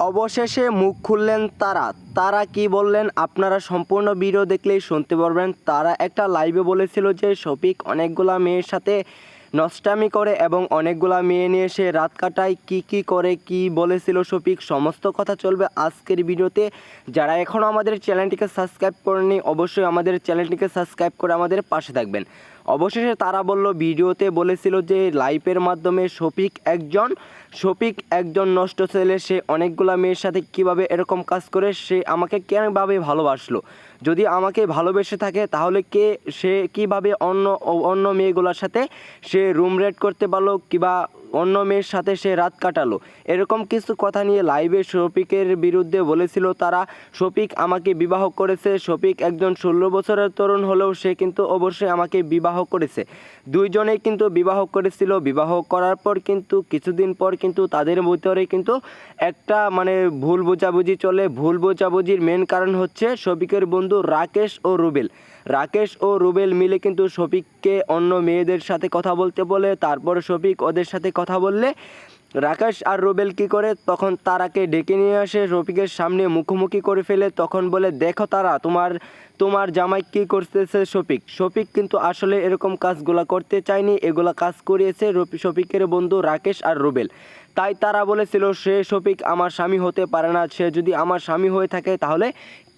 অবশেষে মুখ খুললেন তারা। তারা কি বললেন? আপনারা সম্পূর্ণ ভিডিও দেখলেই শুনতে পারবেন। তারা একটা লাইভে বলেছিল যে, শফিক অনেকগুলা মেয়ের সাথে নষ্টামি করে এবং অনেকগুলা মেয়ে নিয়ে সে রাত কাটায়। কি কি করে, কি বলেছিল শফিক? সমস্ত কথা চলবে আজকের ভিডিওতে। যারা এখনও আমাদের চ্যানেলটিকে সাবস্ক্রাইব করেনি অবশ্যই আমাদের চ্যানেলটিকে সাবস্ক্রাইব করে আমাদের পাশে থাকবেন। অবশেষে তারা বলল, ভিডিওতে বলেছিল যে লাইফের মাধ্যমে শফিক একজন শফিক একজন নষ্ট ছেলে, সে অনেকগুলো মেয়ের সাথে কীভাবে এরকম কাজ করে, সে আমাকে কেনভাবে ভালোবাসলো? যদি আমাকে ভালোবেসে থাকে, তাহলে কে, সে কীভাবে অন্য অন্য মেয়েগুলোর সাথে সে রুম রেড করতে পারল, কিবা অন্য মেয়ের সাথে সে রাত কাটালো। এরকম কিছু কথা নিয়ে লাইভে শফিকের বিরুদ্ধে বলেছিল তারা, শফিক আমাকে বিবাহ করেছে। শফিক একজন ষোলো বছরের তরুণ হলেও সে কিন্তু অবশ্যই আমাকে বিবাহ করেছে। দুইজনেই কিন্তু বিবাহ করেছিল। বিবাহ করার পর কিন্তু, কিছুদিন পর কিন্তু তাদের ভিতরে কিন্তু একটা মানে ভুল বোঝাবুঝি চলে। ভুল বোঝাবুঝির মেন কারণ হচ্ছে শফিকের বন্ধু রাকেশ ও রুবেল। রাকেশ ও রুবেল মিলে কিন্তু শফিককে অন্য মেয়েদের সাথে কথা বলতে বলে, তারপর শফিক ওদের সাথে কথা বললে, রাকেশ আর রুবেল কি করে? তখন তারাকে ডেকে নিয়ে আসে, রফিকের সামনে মুখোমুখি করে ফেলে, তখন বলে, দেখো তারা, তোমার তোমার জামাই কি করতেছে শফিক? শফিক কিন্তু আসলে এরকম কাজগুলা করতে চায়নি, এগুলা কাজ করিয়েছে শফিকের বন্ধু রাকেশ আর রুবেল। তাই তারা বলেছিল, সে শফিক আমার স্বামী হতে পারে না, সে যদি আমার স্বামী হয়ে থাকে, তাহলে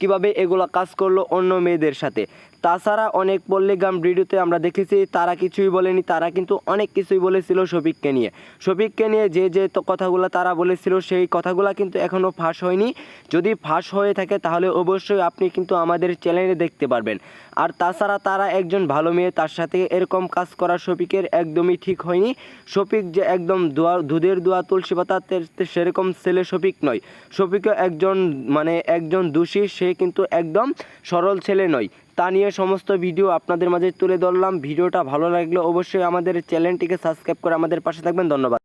কীভাবে এগুলা কাজ করল অন্য মেয়েদের সাথে? তাছাড়া অনেক পল্লিগ্রাম ভিডিওতে আমরা দেখেছি, তারা কিছুই বলেনি, তারা কিন্তু অনেক কিছুই বলেছিল শফিককে নিয়ে। শফিককে নিয়ে যে যে কথাগুলো তারা বলেছিল, সেই কথাগুলো কিন্তু এখনও ফাঁস হয়নি। যদি ফাঁস হয়ে থাকে তাহলে অবশ্যই আপনি কিন্তু আমাদের চ্যানেলে দেখতে পারবেন। আর তাছাড়া তারা একজন ভালো মেয়ে, তার সাথে এরকম কাজ করা শফিকের একদমই ঠিক হয়নি। শফিক যে একদম দোয়া, দুধের দোয়া, তুলসী পাতা সেরকম ছেলে শফিক নয়। শফিকও একজন মানে একজন দোষী, সে কিন্তু একদম সরল ছেলে নয়। তা নিয়ে সমস্ত ভিডিও আপনাদের মাঝে তুলে ধরলাম। ভিডিওটা ভালো লাগলে অবশ্যই আমাদের চ্যানেলটিকে সাবস্ক্রাইব করে আমাদের পাশে থাকবেন। ধন্যবাদ।